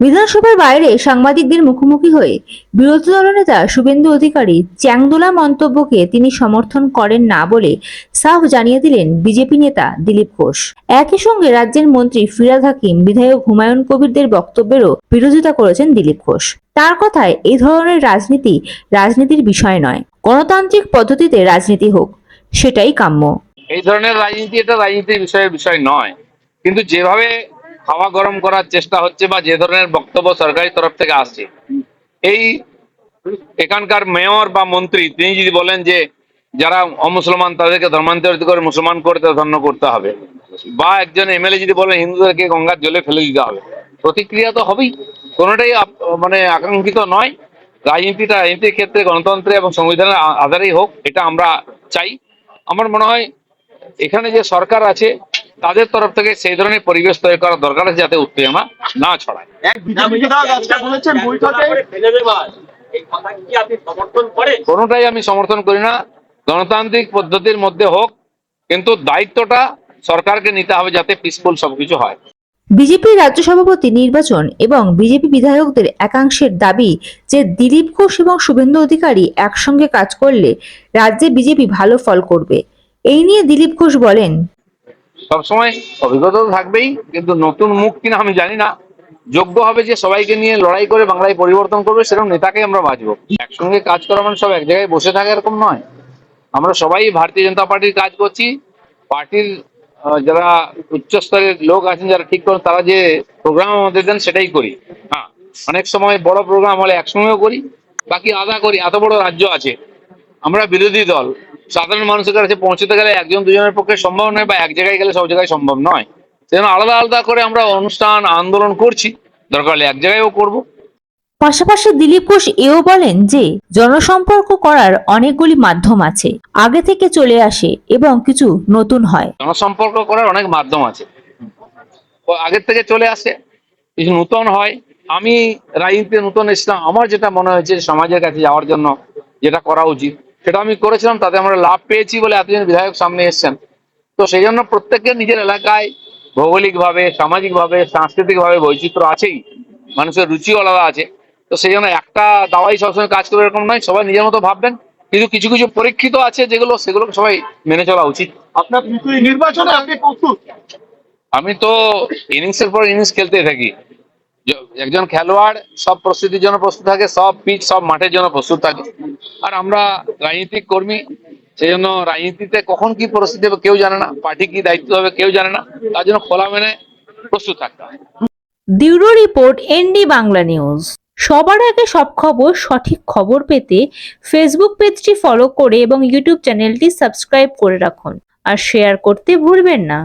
বিধানসভার বাইরে সাংবাদিকদের মুখোমুখি হয়ে বিরোধী দলনেতা শুভেন্দু অধিকারী চ্যাংদোলা মন্তব্যকে তিনি সমর্থন করেন না বলে সাফ জানিয়ে দিলেন বিজেপি নেতা দিলীপ ঘোষ। একই সঙ্গে রাজ্যের মন্ত্রী ফিরাদ হাকিম, বিধায়ক হুমায়ুন কবিরদের বক্তব্যেরও বিরোধিতা করেছেন দিলীপ ঘোষ। তার কথায় এই ধরনের রাজনীতি রাজনীতির বিষয় নয়, গণতান্ত্রিক পদ্ধতিতে রাজনীতি হোক, সেটাই কাম্য। এই ধরনের রাজনীতি এটা রাজনীতির বিষয়ে বিষয় নয়। কিন্তু যেভাবে হাওয়া গরম করার চেষ্টা হচ্ছে বা যে ধরনের বক্তব্য সরকারি তরফ থেকে আসছে। এই এখানকার মেয়র বা মন্ত্রী, তিনি যদি বলেন যে যারা অমুসলমান তাদেরকে ধর্মান্তরিত করে মুসলমান করতে ধন্য করতে হবে বা একজন এমএলএ যদি বলেন হিন্দুদেরকে গঙ্গার জলে ফেলে দিতে হবে, প্রতিক্রিয়া তো হবেই। কোনোটাই মানে আকাঙ্ক্ষিত নয়। রাজনীতিটা রাজনীতির ক্ষেত্রে গণতন্ত্রে এবং সংবিধানের আধারেই হোক, এটা আমরা চাই। আমার মনে হয় এখানে যে সরকার আছে তাদের তরফ থেকে সেই ধরনের পরিবেশ তৈরি করা দরকার আছে যাতে উত্তেজনা না ছড়ায়। এক বিজেপি বিধায়ক আজকে বলেছেন বৈঠকে ফেলে দেবা এই কথা কি আপনি সমর্থন করেন কোনোটাই আমি সমর্থন করি না। গণতান্ত্রিক পদ্ধতির মধ্যে হোক কিন্তু দায়িত্বটা সরকারকে নিতে হবে যাতে পিসফুল সবকিছু হয়। বিজেপি রাজ্য সভাপতি নির্বাচন এবং বিজেপি বিধায়কদের একাংশের দাবি যে দিলীপ ঘোষ এবং শুভেন্দু অধিকারী একসঙ্গে কাজ করলে রাজ্যে বিজেপি ভালো ফল করবে। এই নিয়ে দিলীপ ঘোষ বলেন সবসময় অভিজ্ঞতা তো থাকবেই, কিন্তু নতুন মুখ কিনা আমি জানি না। যোগ্য হবে যে সবাইকে নিয়ে লড়াই করে বাংলায় পরিবর্তন করবে, সেরকম নেতাকে আমরা বাঁচবো। একসঙ্গে কাজ করা মানে সব এক জায়গায় বসে থাকা এরকম নয়। আমরা সবাই ভারতীয় জনতা পার্টির কাজ করছি। পার্টির যারা উচ্চস্তরের লোক আছেন, যারা ঠিক করেন, তারা যে প্রোগ্রাম আমাদের দেন, সেটাই করি। হ্যাঁ অনেক সময় বড় প্রোগ্রাম হলে একসঙ্গেও করি, বাকি আদা করি। এত বড় রাজ্য আছে। আমরা বিরোধী দল। সাধারণ মানুষের কাছে পৌঁছতে গেলে একজন দুজনের পক্ষে সম্ভব নয় বা এক জায়গায় গেলে সব জায়গায় সম্ভব নয়। সেজন্য আলাদা আলাদা করে আমরা অনুষ্ঠান আন্দোলন করছি। দরকার হলে এক জায়গায়ও করব। পাশাপাশি দিলীপ ঘোষ এও বলেন যে জনসম্পর্ক করার অনেকগুলি মাধ্যম আছে আগে থেকে চলে আসে এবং কিছু নতুন হয়। জনসম্পর্ক করার অনেক মাধ্যম আছে। আগের থেকে চলে আসে কিছু নূতন হয়। আমি রাজনীতিতে নতুন এসেছিলাম। আমার যেটা মনে হয়েছে সমাজের কাছে যাওয়ার জন্য যেটা করা উচিত। সেটা আমি করেছিলাম তাতে আমরা লাভ পেয়েছি বলে এতজন বিধায়ক সামনে এসেছেন। তো সেই জন্য প্রত্যেকের নিজের এলাকায় ভৌগোলিকভাবে সামাজিকভাবে সাংস্কৃতিকভাবে বৈচিত্র্য আছেই। মানুষের রুচিও আলাদা আছে। তো সেই জন্য একটা দাওয়াই সবসময় কাজ করে এরকম নয় সবাই নিজের মতো ভাববেন। কিন্তু কিছু কিছু পরীক্ষিত আছে যেগুলো সেগুলো সবাই মেনে চলা উচিত। আপনার নির্বাচনে আপনি প্রস্তুত? আমি তো ইনিংসের পর ইনিংস খেলতে থাকি। একজন খেলোয়াড়, সব প্রস্তুতির জন্য প্রস্তুত থাকে, সব পিচ সব মাঠের জন্য প্রস্তুত থাকে। আর আমরা রাজনীতিক কর্মী সেই জন্য রাজনীতিতে কখন কি পরিস্থিতি হবে কেউ জানে না, পার্টি কি দায়িত্ব হবে কেউ জানে না, তার জন্য খোলা মেনে প্রস্তুত থাকতে হয় bureau report ND Bangla news. সবার আগে সব খবর, সঠিক খবর পেতে ফেসবুক পেজটি ফলো করে এবং ইউটিউব চ্যানেলটি সাবস্ক্রাইব করে রাখুন। আর শেয়ার করতে ভুলবেন না।